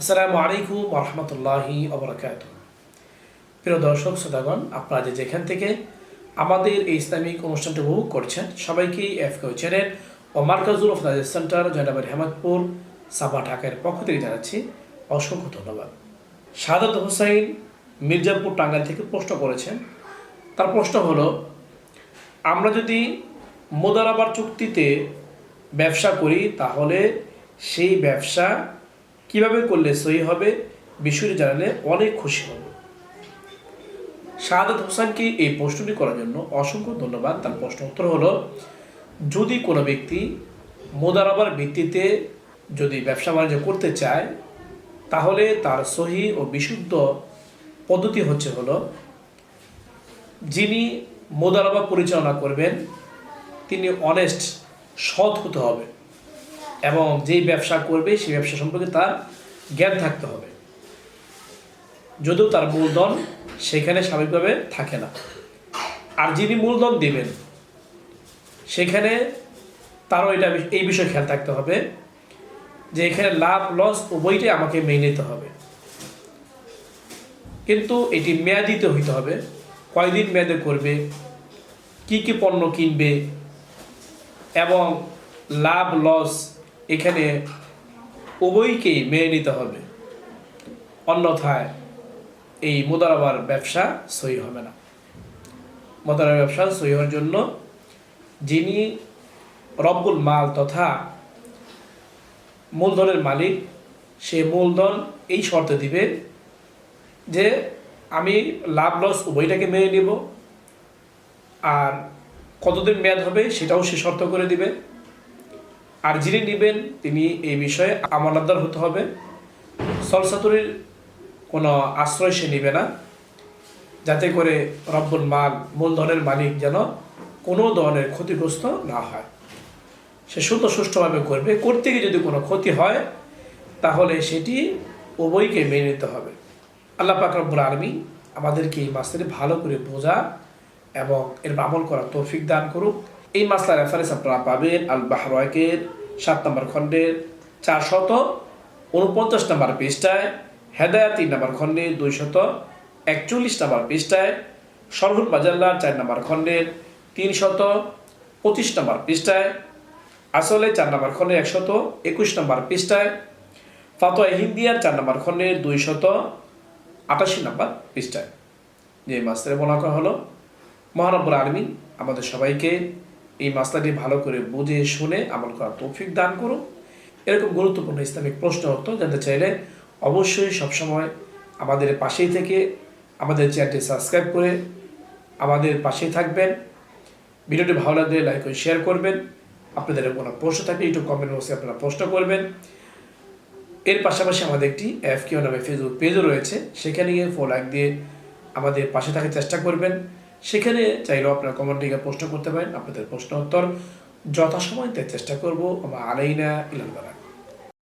আসসালামু আলাইকুম রহমতুল্লাহি অবরাকাত প্রিয় দর্শক, শ্রোতাগণ, আপনারা যে যেখান থেকে আমাদের এই ইসলামিক অনুষ্ঠানটি উপভোগ করছেন, সবাইকে এফকেও চ্যানেল ও Markazul of Nazir centre Joynabad Hemadpur, সাবা ঢাকার পক্ষ থেকে জানাচ্ছি অসংখ্য ধন্যবাদ। সাদাত হোসাইন মির্জাপুর টাঙ্গাইল থেকে প্রশ্ন করেছেন। তার প্রশ্ন হলো, আমরা যদি মোদারাবার চুক্তিতে ব্যবসা করি, তাহলে সেই ব্যবসা কীভাবে করলে সহি হবে, বিষয়টি জানালে অনেক খুশি হব। শাহাদত হোসেনকে এই প্রশ্নটি করার জন্য অসংখ্য ধন্যবাদ। তার প্রশ্ন উত্তর হলো, যদি কোনো ব্যক্তি মোদারাবার ভিত্তিতে যদি ব্যবসা বাণিজ্য করতে চায়, তাহলে তার সহি ও বিশুদ্ধ পদ্ধতি হচ্ছে হলো, যিনি মোদারাবা পরিচালনা করবেন, তিনি অনেস্ট সৎ হতে হবে। এবং যেই ব্যবসা করবে, সেই ব্যবসা সম্পর্কে তার জ্ঞান থাকতে হবে। যদিও তার মূলধন সেখানে স্বাভাবিকভাবে থাকে না। আর যিনি মূলধন দেবেন, সেখানে তারও এটা এই বিষয়ে খেয়াল থাকতে হবে যে এখানে লাভ, লস উভয়টাই আমাকে মেনে নিতে হবে। কিন্তু এটি মেয়াদিতে হইতে হবে। কয়দিন মেয়াদে করবে? কি কি পণ্য কিনবে? এবং লাভ, লস এখানে উভয়কেই মেনে নিতে হবে। অন্যথায় এই মোদারাবার ব্যবসা সহি হবে না। মোদারাবার ব্যবসা সহি হওয়ার জন্য যিনি রব্বুল মাল তথা মূলধনের মালিক, সে মূলধন এই শর্তে দিবে যে আমি লাভ লস উভয়টাকে মেনে নেব। আর কতদিন মেয়াদ হবে সেটাও সে শর্ত করে দিবে। আর যিনি নেবেন, তিনি এই বিষয়ে আমানতদার হতে হবে। সলসাতুরির কোনো আশ্রয় সে নেবে না। যাতে করে রব্বুল মাল মূলধনের মালিক যেন কোনো ধরনের ক্ষতিগ্রস্ত না হয়। সে সুন্দর সুষ্ঠুভাবে করবে। করতে গিয়ে যদি কোনো ক্ষতি হয়, তাহলে সেটি উভয়কে মেনে নিতে হবে। আল্লাহ পাক রব্বুল আলমী আমাদেরকে এই মাসের ভালো করে বোঝা এবং এর আমল করার তৌফিক দান করুক। এই মাসলার রেফারেন্স আপনারা পাবেন আল বাহরাকের সাত নম্বর খণ্ডের চারশত উনপঞ্চাশ নম্বর পৃষ্ঠায় হেদায়া তিন নম্বর খণ্ডের দুইশত একচল্লিশ নম্বর পৃষ্ঠায়, সরহুল বাজাল্লার চার নম্বর খণ্ডের তিনশত পঁচিশ নম্বর পৃষ্ঠায়, আসলে চার নম্বর খণ্ডে একশত একুশ নম্বর পৃষ্ঠায়, ফাতোয়া হিন্দিয়ার চার নম্বর খণ্ডের দুইশত আটাশি নম্বর পৃষ্ঠায়। যে মাস্টারে বলা করা হলো মহানব্বর আলমিন আমাদের সবাইকে এই মাসলাটি ভালো করে বুঝে শুনে আমল করার তৌফিক দান করুন। এরকম গুরুত্বপূর্ণ ইসলামিক প্রশ্ন উত্তর জানতে চাইলে অবশ্যই সবসময় আমাদের পাশেই থেকে আমাদের চ্যানেলটি সাবস্ক্রাইব করে আমাদের পাশেই থাকবেন। ভিডিওটি ভালো লাগলে লাইক ও শেয়ার করবেন। আপনাদের কোনো প্রশ্ন থাকলে একটু কমেন্ট বক্সে আপনারা প্রশ্ন করবেন। এর পাশাপাশি আমাদের একটি এফ কিউ নামে ফেসবুক পেজও রয়েছে। সেখানে গিয়ে ফোন লাইক দিয়ে আমাদের পাশে থাকার চেষ্টা করবেন। সেখানে চাইলেও আপনারা কমেন্ট লিখে প্রশ্ন করতে পারেন, আপনাদের প্রশ্ন উত্তর যথাসময় চেষ্টা করব। আলাইনা ইলাল